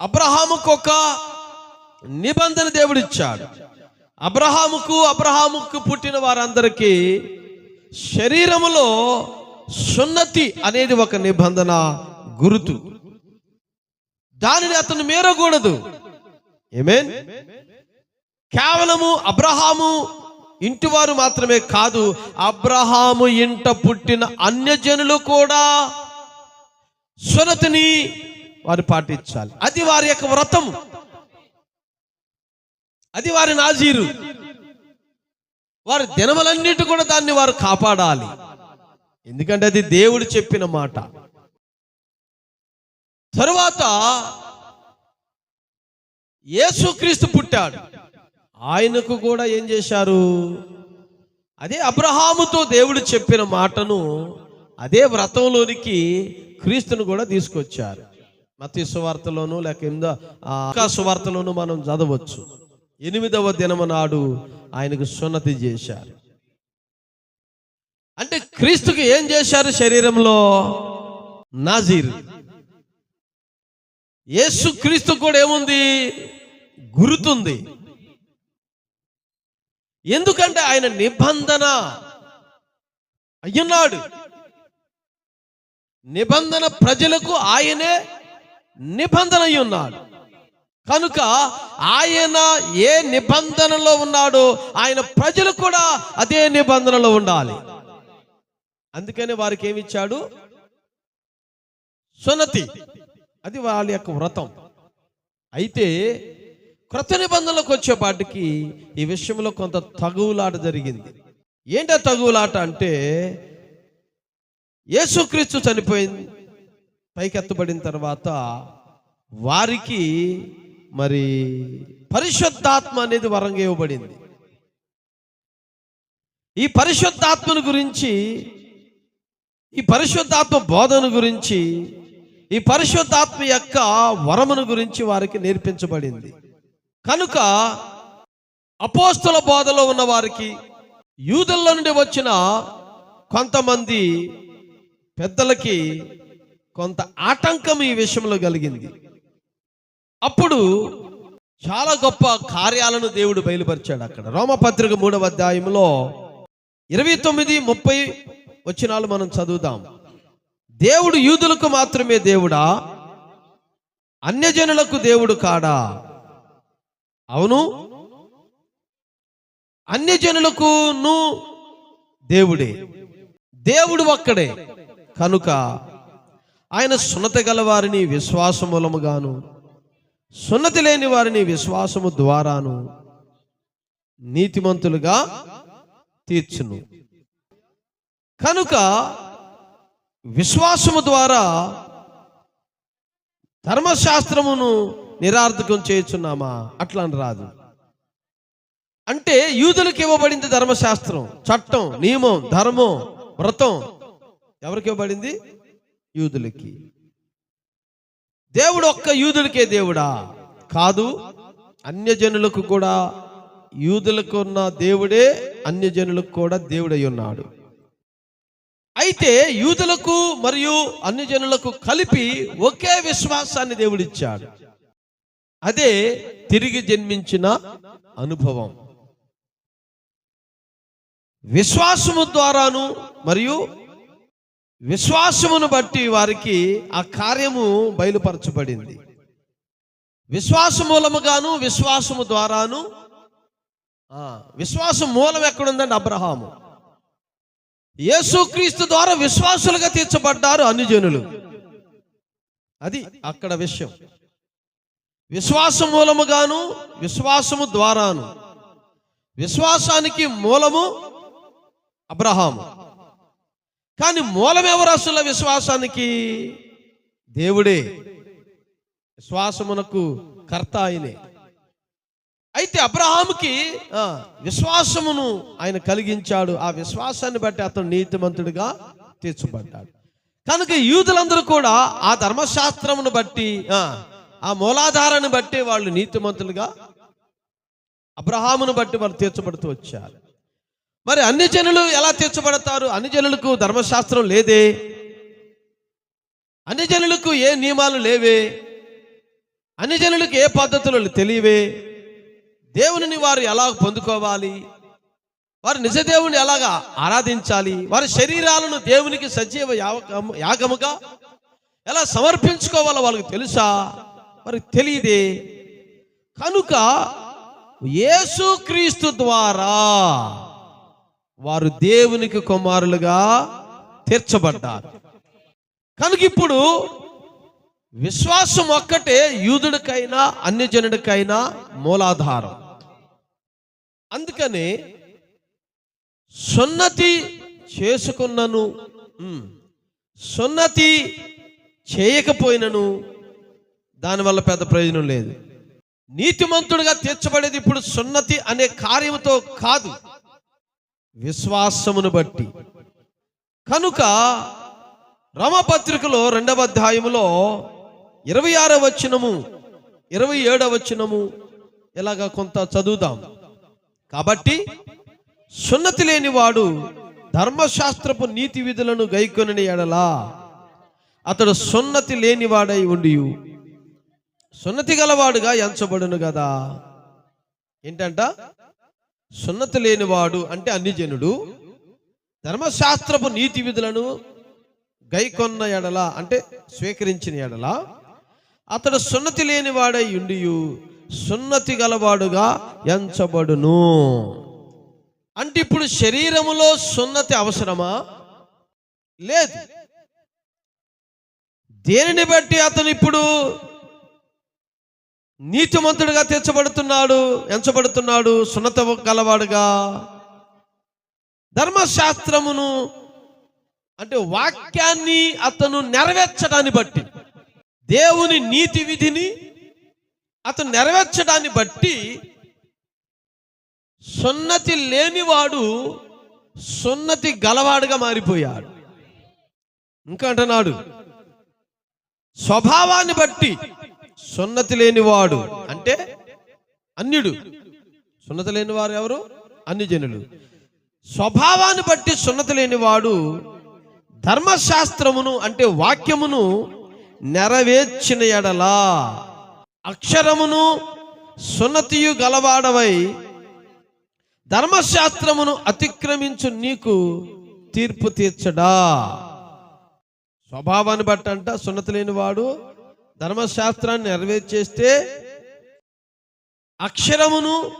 అబ్రహాముకు ఒక నిబంధన దేవుడిచ్చాడు. అబ్రహాముకు అబ్రహాముకు పుట్టిన వారందరికీ శరీరములో సున్నతి అనేది ఒక నిబంధన గురుతు. దానిని అతను మీరకూడదు. ఏమేన్ కేవలము అబ్రహాము ఇంటి వారు మాత్రమే కాదు అబ్రహాము ఇంట పుట్టిన అన్యజనులు కూడా సున్నతిని వారు పాటించాలి. అది వారి యొక్క వ్రతం. అది వారి నాజీరు. వారి దినములన్నిటి కూడా దాన్ని వారు కాపాడాలి. ఎందుకంటే అది దేవుడు చెప్పిన మాట. తరువాత యేసుక్రీస్తు పుట్టాడు. ఆయనకు కూడా ఏం చేశారు? అదే అబ్రహాముతో దేవుడు చెప్పిన మాటను అదే వ్రతంలోనికి క్రీస్తును కూడా తీసుకొచ్చారు. మతి సువార్తలోను లేక ఎనిమిదో సువార్తలోను మనం చదవచ్చు. ఎనిమిదవ దినము నాడు ఆయనకు సున్నతి చేశారు. అంటే క్రీస్తుకి ఏం చేశారు శరీరంలో? నాజీర్. యేసు క్రీస్తు కూడా ఏముంది? గురుతుంది. ఎందుకంటే ఆయన నిబంధన అయ్యున్నాడు. నిబంధన ప్రజలకు ఆయనే నిబంధన అయి ఉన్నాడు కనుక ఆయన ఏ నిబంధనలో ఉన్నాడో ఆయన ప్రజలు కూడా అదే నిబంధనలో ఉండాలి. అందుకని వారికి ఏమి ఇచ్చాడు సున్నతి. అది వాళ్ళ యొక్క వ్రతం. అయితే క్రొత్త నిబంధనలకు వచ్చేపాటికి ఈ విషయంలో కొంత తగువులాట జరిగింది. ఏంటో తగువులాట అంటే యేసుక్రీస్తు చనిపోయింది. పైకెత్తబడిన తర్వాత వారికి మరి పరిశుద్ధాత్మ అనేది వరంగా ఇవ్వబడింది. ఈ పరిశుద్ధాత్మను గురించి ఈ పరిశుద్ధాత్మ బోధన గురించి ఈ పరిశుద్ధాత్మ యొక్క వరమును గురించి వారికి నేర్పించబడింది. కనుక అపోస్తుల బోధలో ఉన్న వారికి యూదుల్లో నుండి వచ్చిన కొంతమంది పెద్దలకి కొంత ఆటంకం ఈ విషయంలో కలిగింది. అప్పుడు చాలా గొప్ప కార్యాలను దేవుడు బయలుపరిచాడు అక్కడ. రోమపత్రిక మూడవ అధ్యాయంలో ఇరవై తొమ్మిది ముప్పై వచ్చినాలు మనం చదువుదాం. దేవుడు యూదులకు మాత్రమే దేవుడా? అన్యజనులకు దేవుడు కాడా? అవును. అన్యజనులకును దేవుడే. దేవుడు ఒక్కడే. కనుక ఆయన సున్నతి గల వారిని విశ్వాసమూలముగాను సున్నతి లేని వారిని విశ్వాసము ద్వారాను నీతిమంతులుగా తీర్చును. కనుక విశ్వాసము ద్వారా ధర్మశాస్త్రమును నిరార్థకం చేయుచున్నామా? అట్లా అని రాదు. అంటే యూదులకు ఇవ్వబడింది ధర్మశాస్త్రం చట్టం నియమం ధర్మం వ్రతం. ఎవరికి ఇవ్వబడింది? యూదులకి. దేవుడు ఒక్క యూదులకే దేవుడా? కాదు అన్యజనులకు కూడా. యూదులకు ఉన్న దేవుడే అన్యజనులకు కూడా దేవుడై ఉన్నాడు. అయితే యూదులకు మరియు అన్యజనులకు కలిపి ఒకే విశ్వాసాన్ని దేవుడిచ్చాడు. అదే తిరిగి జన్మించిన అనుభవం. విశ్వాసము ద్వారాను మరియు విశ్వాసమును బట్టి వారికి ఆ కార్యము బయలుపరచబడింది. విశ్వాస మూలముగాను విశ్వాసము ద్వారాను విశ్వాసం మూలం ఎక్కడుందండి అబ్రహాము. యేసుక్రీస్తు ద్వారా విశ్వాసులుగా తీర్చబడ్డారు అన్యజనులు. అది అక్కడ విషయం. విశ్వాస మూలముగాను విశ్వాసము ద్వారాను. విశ్వాసానికి మూలము అబ్రహాము. కానీ మూలమెవరు అసలు విశ్వాసానికి? దేవుడే విశ్వాసమునకు కర్త ఆయనే అయితే అబ్రహాముకి విశ్వాసమును ఆయన కలిగించాడు. ఆ విశ్వాసాన్ని బట్టి అతను నీతిమంతుడిగా తీర్చబడ్డాడు. కనుక యూదులందరూ కూడా ఆ ధర్మశాస్త్రమును బట్టి ఆ, ఆ మూలాధారాన్ని బట్టి వాళ్ళు నీతిమంతులుగా అబ్రహామును బట్టి వాళ్ళు తీర్చబడుతూ వచ్చారు. మరి అన్ని జనులు ఎలా తీర్చబడతారు? అన్ని జనులకు ధర్మశాస్త్రం లేదే. అన్ని జనులకు ఏ నియమాలు లేవే. అన్ని జనులకు ఏ పద్ధతులు తెలియవే. దేవుని వారు ఎలా పొందుకోవాలి? వారు నిజ దేవుని ఎలాగా ఆరాధించాలి? వారి శరీరాలను దేవునికి సజీవ యాగము- యాగముగా ఎలా సమర్పించుకోవాలో వాళ్ళకి తెలుసా? వారికి తెలియదే. కనుక యేసుక్రీస్తు ద్వారా వారు దేవునికి కుమారులుగా తీర్చబడ్డారు. కనుక ఇప్పుడు విశ్వాసం ఒక్కటే యూదుడికైనా అన్యజనుడికైనా మూలాధారం. అందుకని సున్నతి చేసుకున్నను సున్నతి చేయకపోయినను దానివల్ల పెద్ద ప్రయోజనం లేదు. నీతిమంతుడిగా తీర్చబడేది ఇప్పుడు సున్నతి అనే కార్యముతో కాదు. విశ్వాసమును బట్టి. కనుక రమపత్రికలో రెండవ అధ్యాయములో ఇరవై ఆరవ వచనము ఇరవై ఏడవ వచనము ఇలాగా కొంత చదువుదాం. కాబట్టి సున్నతి లేనివాడు ధర్మశాస్త్రపు నీతి విధులను గైకొనని ఎడలా అతడు సున్నతి లేనివాడై ఉండి సున్నతి గలవాడుగా ఎంచబడును కదా ఏంటంట? సున్నతి లేనివాడు అంటే అన్ని జనుడు ధర్మశాస్త్రపు నీతి విధులను గైకొన్న ఎడల అంటే స్వీకరించిన ఎడల అతడు సున్నతి లేనివాడై ఉండి సున్నతి గలవాడుగా ఎంచబడును. అంటే ఇప్పుడు శరీరములో సున్నతి అవసరమా? లేదు. దేనిని బట్టి అతను ఇప్పుడు నీతిమంతుడిగా తీర్చబడుతున్నాడు ఎంచబడుతున్నాడు సున్నత గలవాడుగా. ధర్మశాస్త్రమును అంటే వాక్యాన్ని అతను నెరవేర్చడాన్ని బట్టి దేవుని నీతి విధిని అతను నెరవేర్చడాన్ని బట్టి సున్నతి లేనివాడు సున్నతి గలవాడుగా మారిపోయాడు. ఇంకా అంటున్నాడు స్వభావాన్ని బట్టి సున్నతి లేనివాడు అంటే అన్యుడు. సున్నతి లేనివారు ఎవరు? అన్ని జనులు స్వభావాన్ని బట్టి సున్నతి లేనివాడు ధర్మశాస్త్రమును అంటే వాక్యమును నెరవేర్చిన ఎడలా అక్షరమును సున్నతియు గలవాడవై ధర్మశాస్త్రమును అతిక్రమించు నీకు తీర్పు తీర్చడా. స్వభావాన్ని బట్టి అంట సున్నతి లేనివాడు ధర్మశాస్త్రాన్ని నెరవేర్చేస్తే అక్షరమును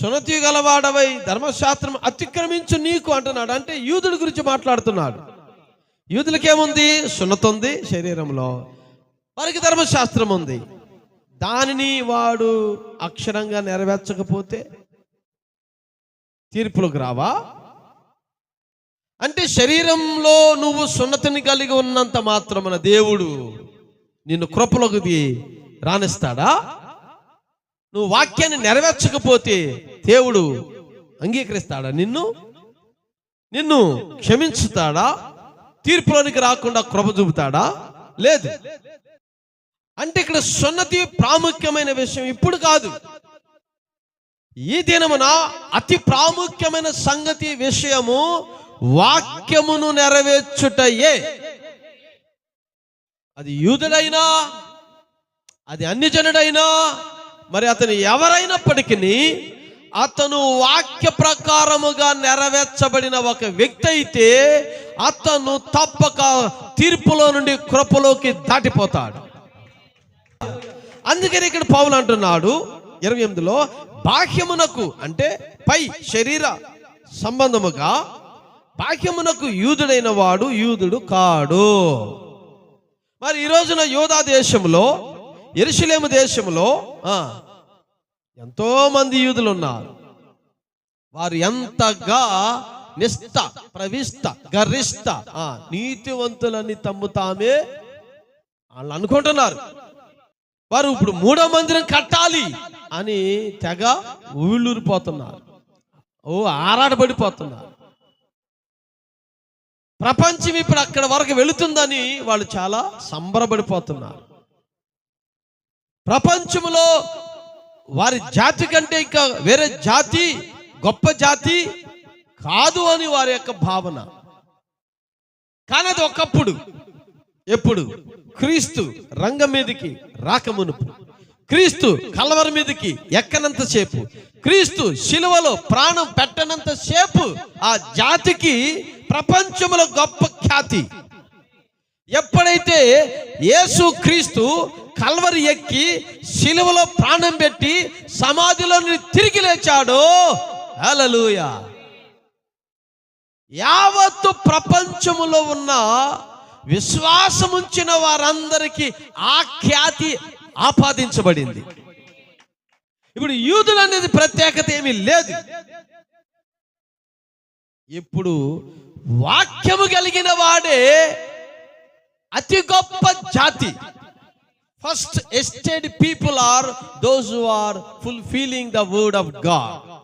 సున్నతి గలవాడవై ధర్మశాస్త్రం అతిక్రమించు నీకు అంటున్నాడు. అంటే యూదుడి గురించి మాట్లాడుతున్నాడు. యూదులకేముంది? సున్నత ఉంది శరీరంలో. వారికి ధర్మశాస్త్రం ఉంది. దానిని వాడు అక్షరంగా నెరవేర్చకపోతే తీర్పులకు రావా? అంటే శరీరంలో నువ్వు సున్నతిని కలిగి ఉన్నంత మాత్రమున దేవుడు నిన్ను కృపలోకి రాణిస్తాడా నువ్వు వాక్యాన్ని నెరవేర్చకపోతే దేవుడు అంగీకరిస్తాడా నిన్ను? నిన్ను క్షమించుతాడా? తీర్పులోనికి రాకుండా కృప చూపుతాడా? లేదు. అంటే ఇక్కడ సున్నతి ప్రాముఖ్యమైన విషయం ఇప్పుడు కాదు. ఈ దినమున అతి ప్రాముఖ్యమైన సంగతి విషయము వాక్యమును నెరవేర్చుటయే. అది యూదుడైనా అది అన్ని జనుడైనా మరి అతను ఎవరైనప్పటికీ అతను వాక్య ప్రకారముగా నెరవేర్చబడిన ఒక వ్యక్తి అయితే అతను తప్పక తీర్పులో నుండి కృపలోకి దాటిపోతాడు. అందుకని ఇక్కడ పౌలు అంటున్నాడు ఇరవై ఎనిమిదిలో బాహ్యమునకు అంటే పై శరీర సంబంధముగా బాహ్యమునకు యూదుడైన వాడు యూదుడు కాడు. మరి ఈ రోజున యోధా దేశంలో ఎరుషలేము దేశంలో ఎంతో మంది యూదులు ఉన్నారు వారు ఎంతగా నిష్ట ప్రవిష్ట గరిష్ట నీతివంతులని తమ్ము తామే వాళ్ళు అనుకుంటున్నారు. వారు ఇప్పుడు మూడో మందిరం కట్టాలి అని తెగ ఊళ్ళూరిపోతున్నారు. ఓ ఆరాటపడిపోతున్నారు. ప్రపంచం ఇప్పుడు అక్కడ వరకు వెళుతుందని వాళ్ళు చాలా సంబరపడిపోతున్నారు. ప్రపంచంలో వారి జాతి కంటే ఇంకా వేరే జాతి గొప్ప జాతి కాదు అని వారి యొక్క భావన. కానీ అది ఒకప్పుడు ఎప్పుడు? క్రీస్తు రంగం మీదకి రాకమునుపు క్రీస్తు కలవర మీదకి ఎక్కనంత సేపు. క్రీస్తు శిలువలో ప్రాణం పెట్టనంత సేపు ఆ జాతికి ప్రపంచంలో గొప్ప ఖ్యాతి. ఎప్పుడైతే యేసు క్రీస్తు కల్వరి ఎక్కి శిలువలో ప్రాణం పెట్టి సమాధిలో తిరిగి లేచాడో? అలలుయ యావత్తు ప్రపంచములో ఉన్న విశ్వాసముంచిన వారందరికీ ఆ ఖ్యాతి ఆపాదించబడింది. ఇప్పుడు యూదులు అనేది ప్రత్యేకత ఏమీ లేదు. ఇప్పుడు వాక్యము కలిగిన వాడే అతి గొప్ప జాతి. First stated people are those who are fulfilling the word of God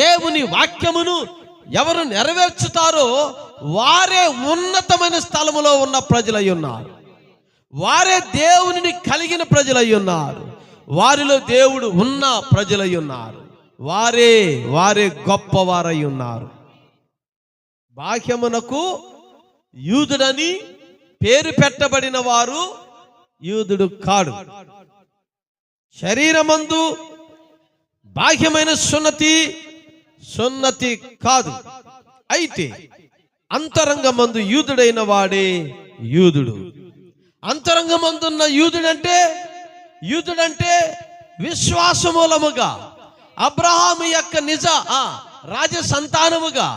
దేవుని వాక్యమును ఎవరు నెరవేర్చుతారో వారే ఉన్నతమైన స్థలములో ఉన్న ప్రజలై ఉన్నారు. వారే దేవునిని కలిగిన ప్రజలై ఉన్నారు. వారిలో దేవుడు ఉన్న ప్రజలై ఉన్నారు. వారే వారే గొప్పవారై ఉన్నారు. బాహ్యమునకు యూదుడని పేరు పెట్టబడిన వారు యూదుడు కాడు. శరీరమందు బాహ్యమైన సున్నతి సున్నతి కాదు. అయితే అంతరంగమందు యూదుడైన వాడే యూదుడు. అంతరంగమందున్న యూదుడంటే యూదుడంటే విశ్వాసమూలముగా అబ్రహాము యొక్క నిజ రాజ సంతానముగా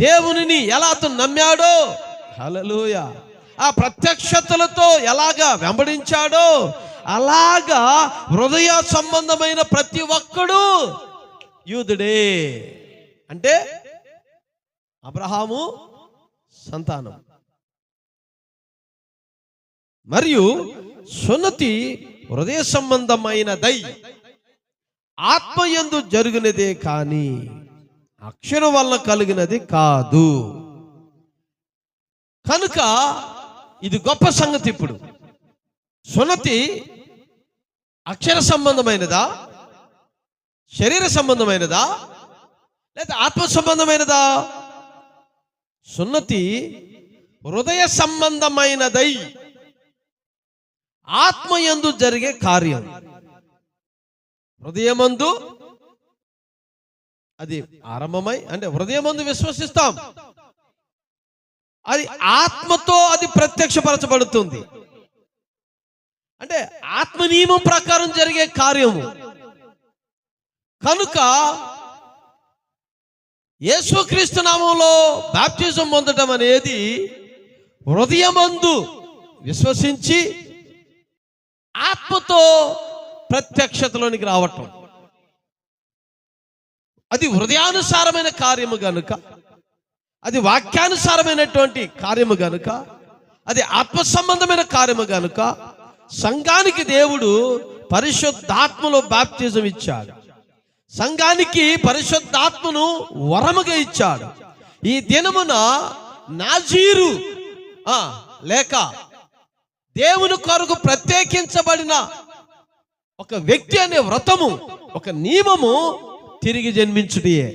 దేవునిని ఎలా అతను నమ్మాడో? హలలుయ ఆ ప్రత్యక్షతలతో ఎలాగా వెంబడించాడో? అలాగా హృదయ సంబంధమైన ప్రతి ఒక్కడు యూదుడే. అంటే అబ్రహాము సంతానం. మరియు సున్నతి హృదయ సంబంధమైనదై ఆత్మయందు జరుగునదే కానీ అక్షర వల్ల కలిగినది కాదు. కనుక ఇది గొప్ప సంగతి ఇప్పుడు. సున్నతి అక్షర సంబంధమైనదా? శరీర సంబంధమైనదా? లేదా ఆత్మ సంబంధమైనదా? సున్నతి హృదయ సంబంధమైనదై ఆత్మయందు జరిగే కార్యం. హృదయమందు అది ఆరంభమై అంటే హృదయమందు విశ్వసిస్తాం. అది ఆత్మతో అది ప్రత్యక్షపరచబడుతుంది. అంటే ఆత్మ నియమం ప్రకారం జరిగే కార్యము. కనుక యేసుక్రీస్తు నామంలో బాప్టిజం పొందడం అనేది హృదయమందు విశ్వసించి ఆత్మతో ప్రత్యక్షతలోనికి రావటం. అది హృదయానుసారమైన కార్యము గనుక అది వాక్యానుసారమైనటువంటి కార్యము గనుక అది ఆత్మ సంబంధమైన కార్యము గనుక సంఘానికి దేవుడు పరిశుద్ధాత్మలో బాప్తిజం ఇచ్చాడు. సంఘానికి పరిశుద్ధాత్మను వరముగా ఇచ్చాడు. ఈ దినమున నాజీరు లేక దేవుని కొరకు ప్రత్యేకించబడిన ఒక వ్యక్తి అనే వ్రతము ఒక నియమము తిరిగి జన్మించుటియే.